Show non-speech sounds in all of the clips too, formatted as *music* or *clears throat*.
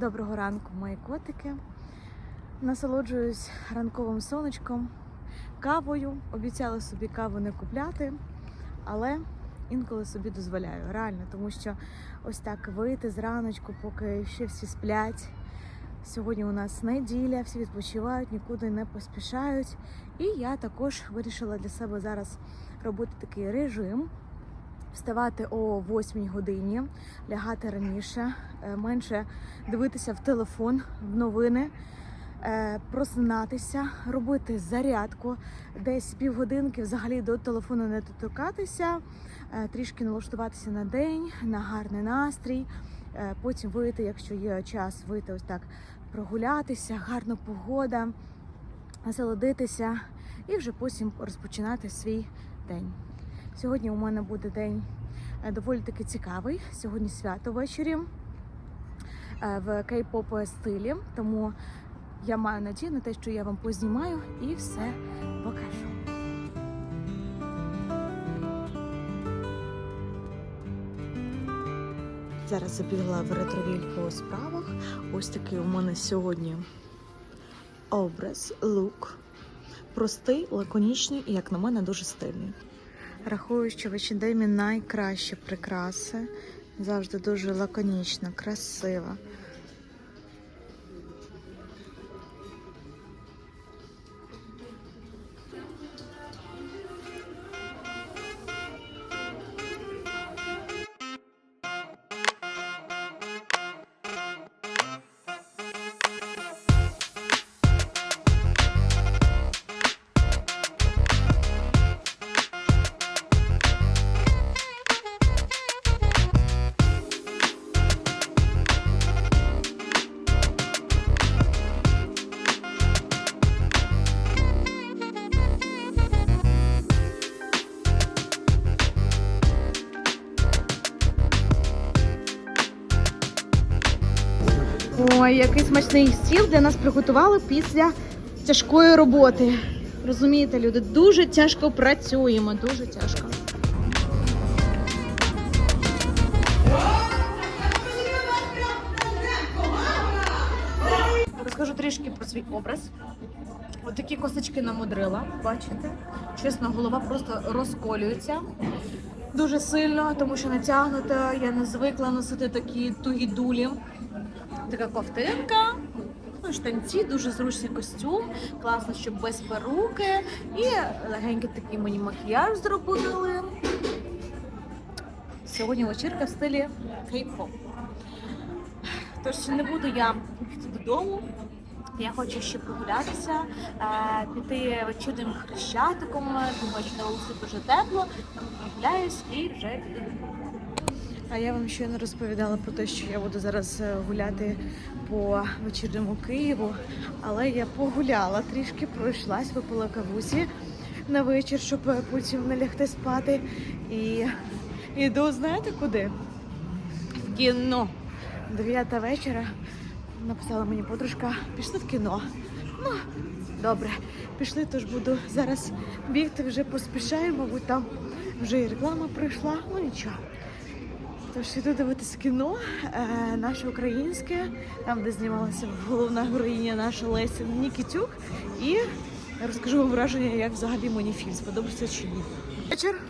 Доброго ранку, мої котики. Насолоджуюсь ранковим сонечком, кавою. Обіцяла собі каву не купляти, але інколи собі дозволяю. Реально, тому що ось так вийти зраночку, поки ще всі сплять. Сьогодні у нас неділя, всі відпочивають, нікуди не поспішають. І я також вирішила для себе зараз робити такий режим. Вставати о 8 годині, лягати раніше, е, менше дивитися в телефон, в новини, е, просинатися, робити зарядку, десь півгодинки взагалі до телефону не доторкатися, е, трішки налаштуватися на день, на гарний настрій. Потім вийти, якщо є час, вийти ось так прогулятися, гарна погода, насолодитися і вже потім розпочинати свій день. Сьогодні у мене буде день е, доволі таки цікавий. Сьогодні свято ввечері е, в кей-поп стилі, тому я маю надію на те, що я вам познімаю і все покажу. Зараз забігла в ретровіль по справах. Ось такий у мене сьогодні образ, лук. Простий, лаконічний і, як на мене, дуже стильний. Рахую, що в H&M найкращі прикраси. Завжди дуже лаконічно, красиво. Який смачний стіл для нас приготували після тяжкої роботи. Розумієте, люди, дуже тяжко працюємо, дуже тяжко. Розкажу трішки про свій образ. Ось такі косички намудрила, бачите? Чесно, голова просто розколюється. Дуже сильно, тому що натягнута. Я не звикла носити такі тугі дулі. Така ковтинка, ну, штанці, дуже зручний костюм, класно, що без перуки. І легенький такий мені макіяж зробили. Сьогодні вечірка в стилі кей-поп. Тож не буду я йти додому. Я хочу ще прогулятися, е, піти вечірнім хрещатиком, тому що на вулиці дуже тепло. Прогуляюсь і вже піду додому. А я вам не розповідала про те, що я буду зараз е, гуляти по вечірньому Києву. Але я погуляла трішки, пройшлась, випила кавусі на вечір, щоб е, потім не лягти спати. І йду, знаєте куди? В кіно. Дев'ята вечора. Написала мені подружка, пішли в кіно. Ну, добре, пішли, тож буду зараз бігти, вже поспішаю, мабуть, там вже і реклама прийшла, ну нічого. Тож іду дивитися кіно, е, наше українське, там, де знімалася головна героїня наша Леся Нікітюк. І розкажу вам враження, як взагалі мені фільм сподобався чи ні. Вечір.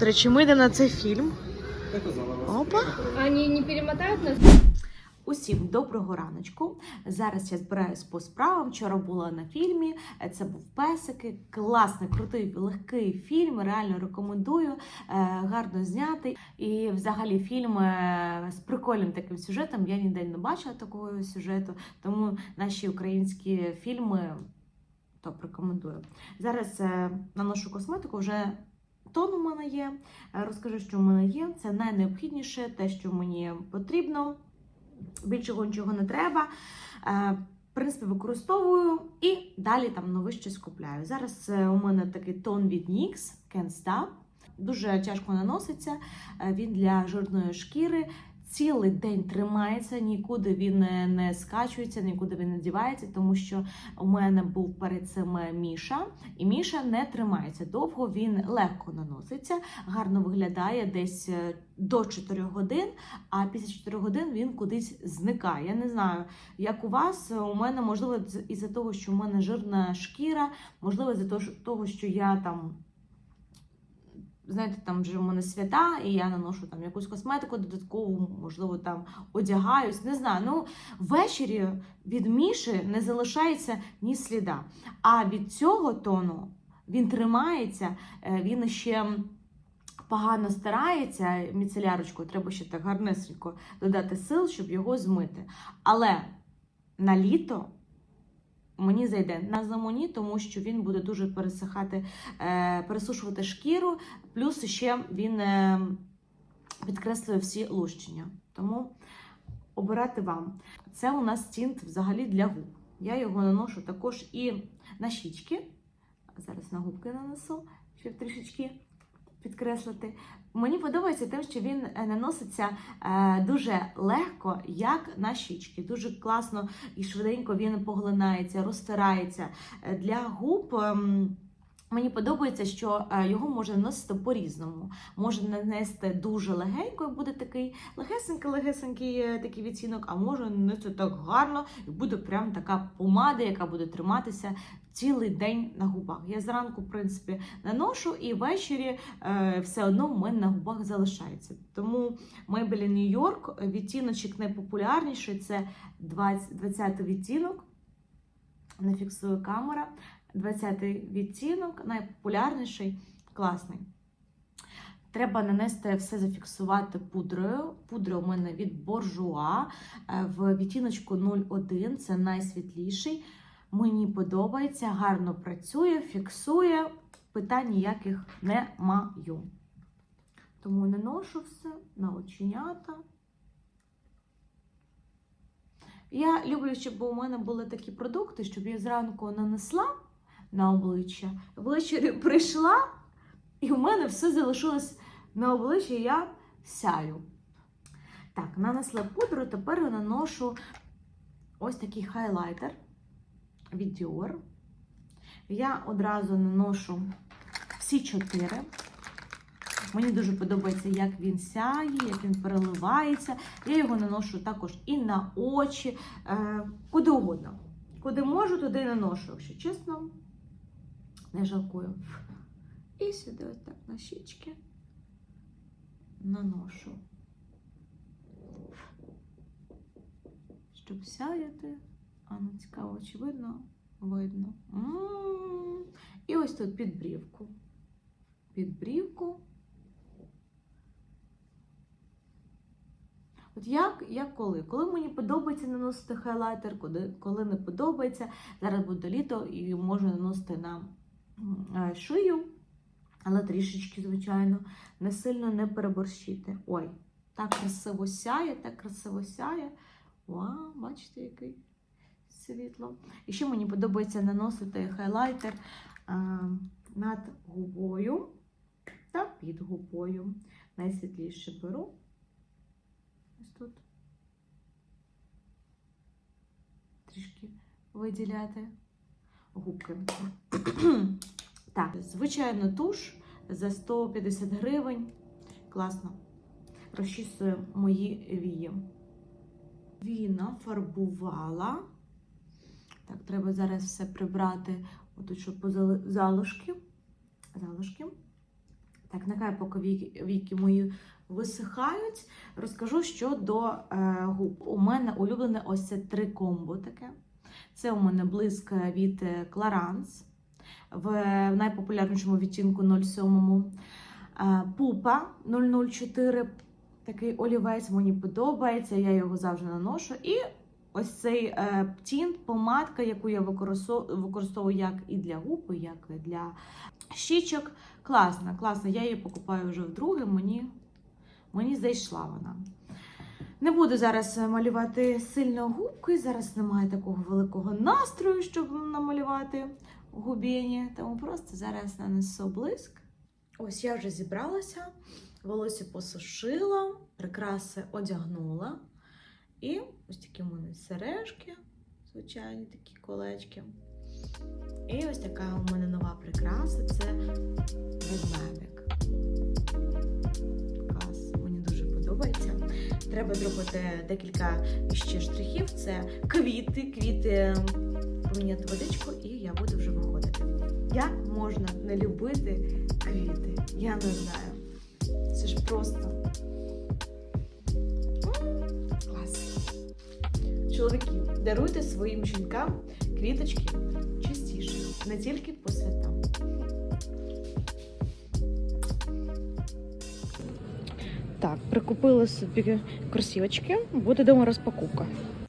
До речі, ми йдемо на цей фільм. Опа. Они не перемотают нас? Усім доброго раночку. Зараз я збираюсь по справам. Вчора була на фільмі. Це був песики. Класний, крутий, легкий фільм. Реально рекомендую. Е, Гарно знятий. І взагалі фільм е, з прикольним таким сюжетом. Я ніде не бачила такого сюжету, тому наші українські фільми топ рекомендую. Зараз е, наношу косметику вже. Тон у мене є. Розкажу, що в мене є. Це найнеобхідніше, те, що мені потрібно. Більшого нічого не треба. Е, В принципі, використовую і далі там нове щось купляю. Зараз е, у мене такий тон від NYX Can't Stop. Дуже тяжко наноситься. Е, Він для жирної шкіри. Цілий день тримається, нікуди він не, скачується, нікуди він не дівається, тому що у мене був перед цим е, Міша, і Міша не тримається довго, він легко наноситься, гарно виглядає десь е, до 4 годин, а після 4 годин він кудись зникає. Я не знаю, як у вас, у мене можливо із-за того, що у мене жирна шкіра, можливо, з-за того, що я там. Знаєте, там вже в мене свята, і я наношу там якусь косметику додаткову, можливо, там одягаюсь. Не знаю. Ну, ввечері від Міші не залишається ні сліда. А від цього тону він тримається, е, він ще погано старається. Міцелярочку треба ще так гарнесенько додати сил, щоб його змити. Але на літо. Мені зайде на зиму ні, тому що він буде дуже пересихати, е, пересушувати шкіру, плюс ще він е, підкреслює всі лущення. Тому обирати вам. Це у нас тінт взагалі для губ. Я його наношу також і на щічки. Зараз на губки нанесу, щоб трішечки підкреслити. Мені подобається тим, що він е, наноситься е, дуже легко, як на щічки. Дуже класно і швиденько він поглинається, розтирається. Е, Для губ. Мені подобається, що е, його можна наносити по-різному. Можна нанести дуже легенько, і буде такий легесенький-легесенький е, такий відтінок, а можна нанести так гарно, і буде прям така помада, яка буде триматися цілий день на губах. Я зранку, в принципі, наношу, і ввечері е, все одно в мене на губах залишається. Тому Maybelline New York відтіночок найпопулярніший це 20, 20 відтінок. Не фіксує камера. 20-й відтінок, найпопулярніший, класний. Треба нанести все зафіксувати пудрою. Пудра у мене від Bourjois е, в відтіночку 01, це найсвітліший. Мені подобається, гарно працює, фіксує, питань ніяких не маю. Тому не ношу все на оченята. Я люблю, щоб у мене були такі продукти, щоб я зранку нанесла на обличчя, ввечері прийшла, і у мене все залишилось на обличчі, я сяю. Так, нанесла пудру, тепер я наношу ось такий хайлайтер від Dior. Я одразу наношу всі чотири. Мені дуже подобається, як він сяє, як він переливається. Я його наношу також і на очі, е, куди угодно. Куди можу, туди наношу, якщо чесно, не жалкую. І сюди ось так на щічки наношу. Щоб сяяти. А ну цікаво, чи видно? Видно. І ось тут під брівку. Під брівку. От як, як коли? Коли мені подобається наносити хайлайтер, коли, не подобається. Зараз буде літо і можу наносити на м, е, шию, але трішечки, звичайно, не сильно не переборщити. Ой, так красиво сяє, так красиво сяє. Вау, бачите, який світло. І ще мені подобається наносити хайлайтер а, над губою та під губою. Найсвітліше беру. Ось тут. Трішки виділяти губки. *clears throat* так, звичайно, туш за 150 гривень. Класно. Розчісує мої вії. Віна фарбувала. Так, треба зараз все прибрати, отут, щоб позали- залишки. Залишки. Так, нехай поки віки мої висихають. Розкажу щодо е, губ. У мене улюблене ось це три комбо таке. Це у мене блиск від е, Clarins в найпопулярнішому відтінку 07. Е, Пупа 004. Такий олівець мені подобається, я його завжди наношу. І ось цей е, тінт, помадка, яку я використовую як і для губ, як і для щічок. Класна, класна. Я її покупаю вже вдруге. Мені, мені зайшла вона. Не буду зараз малювати сильно губки. Зараз немає такого великого настрою, щоб намалювати губіні. Тому просто зараз нанесу блиск. Ось я вже зібралася, волосся посушила, прикраси одягнула. І ось такі в мене сережки, звичайні такі колечки. І ось така у мене нова прикраса це ведмедик. Подобається. Треба зробити декілька ще штрихів. Це квіти, квіти поміняти водичку, і я буду вже виходити. Як можна не любити квіти? Я не знаю. Це ж просто клас. Чоловіки, даруйте своїм жінкам квіточки частіше, не тільки по Так, прикупила собі кросівочки, буде дома розпаковка.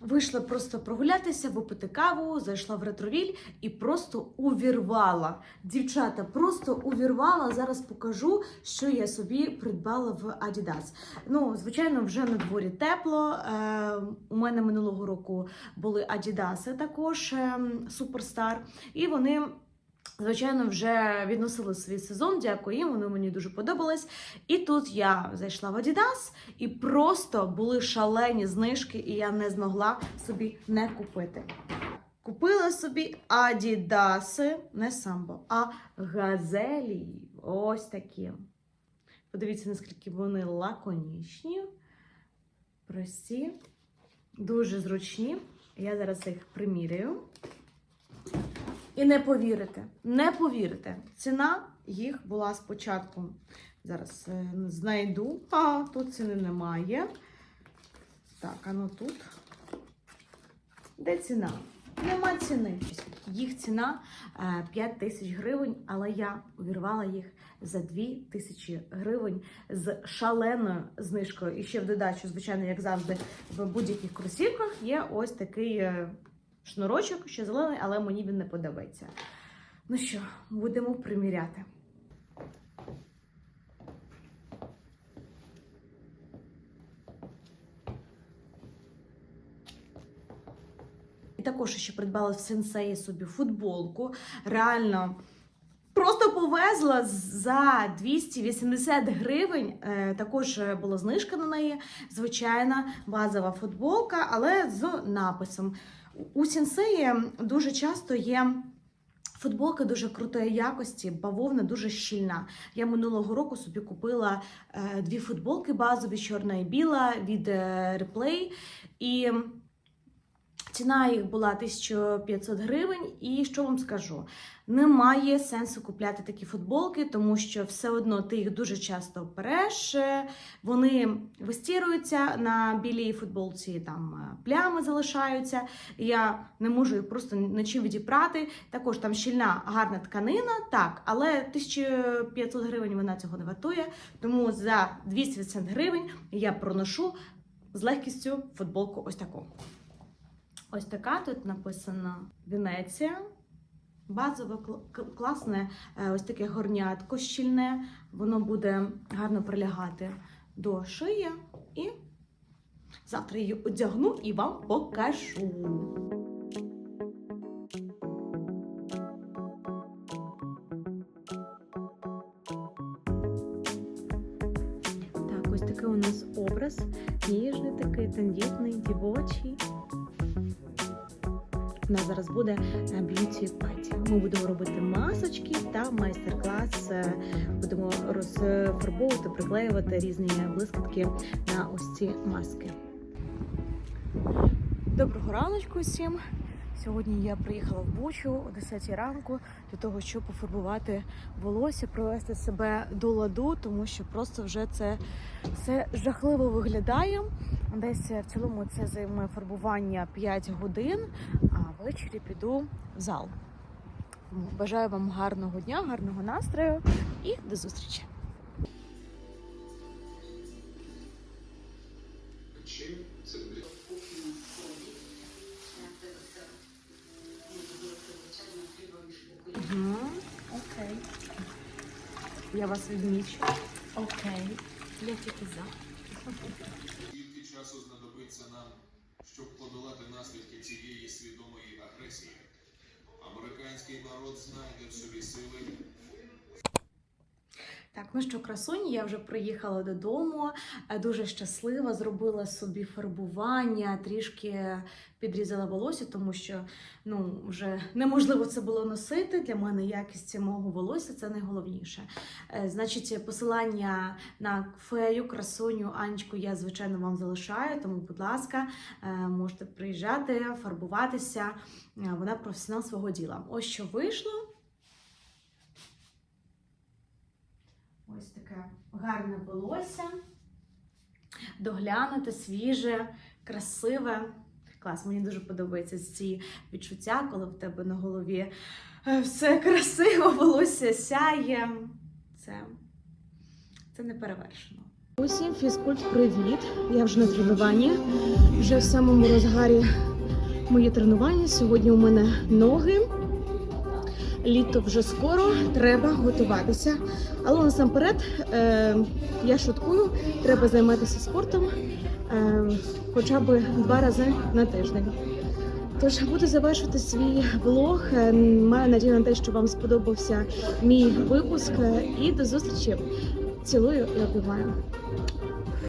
Вийшла просто прогулятися, випити каву, зайшла в ретровіль і просто увірвала. Дівчата, просто увірвала. Зараз покажу, що я собі придбала в Adidas. Ну, звичайно, вже на дворі тепло. Е, у мене минулого року були Adidas також е, Superstar, і вони. Звичайно, вже відносили свій сезон. Дякую їм, воно мені дуже подобалось. І тут я зайшла в Adidas, і просто були шалені знижки, і я не змогла собі не купити. Купила собі Адідаси, не самбо, а газелі. Ось такі. Подивіться, наскільки вони лаконічні, прості, дуже зручні. Я зараз їх приміряю. І не повірите, не повірите. Ціна їх була спочатку. Зараз е, знайду. А, тут ціни немає. Так, а ну тут. Де ціна? Нема ціни. Їх ціна е, 5 тисяч гривень, але я увірвала їх за 2 тисячі гривень з шаленою знижкою. І ще в додачу, звичайно, як завжди, в будь-яких кросівках є ось такий е, шнурочок, ще зелений, але мені він не подобається. Ну що, будемо приміряти. І також ще придбала в сенсеї собі футболку. Реально. Просто повезла за 280 гривень. Е, також була знижка на неї. Звичайна базова футболка, але з написом. У сінсеї дуже часто є. Футболка дуже крутої якості, бавовна дуже щільна. Я минулого року собі купила е, дві футболки базові, чорна і біла від Replay. І ціна їх була 1500 гривень. І що вам скажу? Немає сенсу купляти такі футболки, тому що все одно ти їх дуже часто переш. е, Вони вистіруються на білій футболці, там е, плями залишаються. Я не можу їх просто нічим відіпрати. Також там щільна гарна тканина, так, але 1500 гривень вона цього не вартує. Тому за 280 гривень я проношу з легкістю футболку ось таку. Ось така тут написано Венеція. Базове класне е, ось таке горнятко щільне. Воно буде гарно прилягати до шиї. І завтра її одягну і вам покажу. Так, ось такий у нас образ. Ніжний такий, тендітний, дівочий. У нас зараз буде б'юті паті. Ми будемо робити масочки та майстер-клас. е, Будемо розфарбовувати, приклеювати різні блискітки на ось ці маски. Доброго раночку всім. Сьогодні я приїхала в Бучу о 10 ранку для того, щоб пофарбувати волосся, привести себе до ладу, тому що просто вже це все жахливо виглядає. Десь в цілому це займе фарбування 5 годин, ввечері піду в зал. Бажаю вам гарного дня, гарного настрою і до зустрічі! Угу. Окей. Я вас відмічу. Окей. Я тільки за. Скільки часу знадобиться нам, щоб подолати наслідки цієї свідомої агресії? Американський народ знайде в собі сили Так, ну що, красуні, я вже приїхала додому, е, дуже щаслива, зробила собі фарбування, трішки підрізала волосся, тому що ну, вже неможливо це було носити. Для мене якість мого волосся це найголовніше. Е, Значить, посилання на фею, красуню, Анечку я, звичайно, вам залишаю, тому, будь ласка, е, можете приїжджати, фарбуватися. Вона професіонал свого діла. Ось що вийшло. Ось таке гарне волосся, доглянуте, свіже, красиве. Клас, мені дуже подобаються ці відчуття, коли в тебе на голові е, все красиво, *laughs* волосся сяє. Це, це не перевершено. Усім фізкульт, привіт! Я вже на тренуванні. Вже в самому розгарі моє тренування. Сьогодні у мене ноги. Літо вже скоро, треба готуватися. Але насамперед, е, я шуткую, треба займатися спортом е, хоча б два рази на тиждень. Тож буду завершувати свій влог. Е, Маю надію на те, що вам сподобався мій випуск. Е, І до зустрічі. Цілую і обіймаю.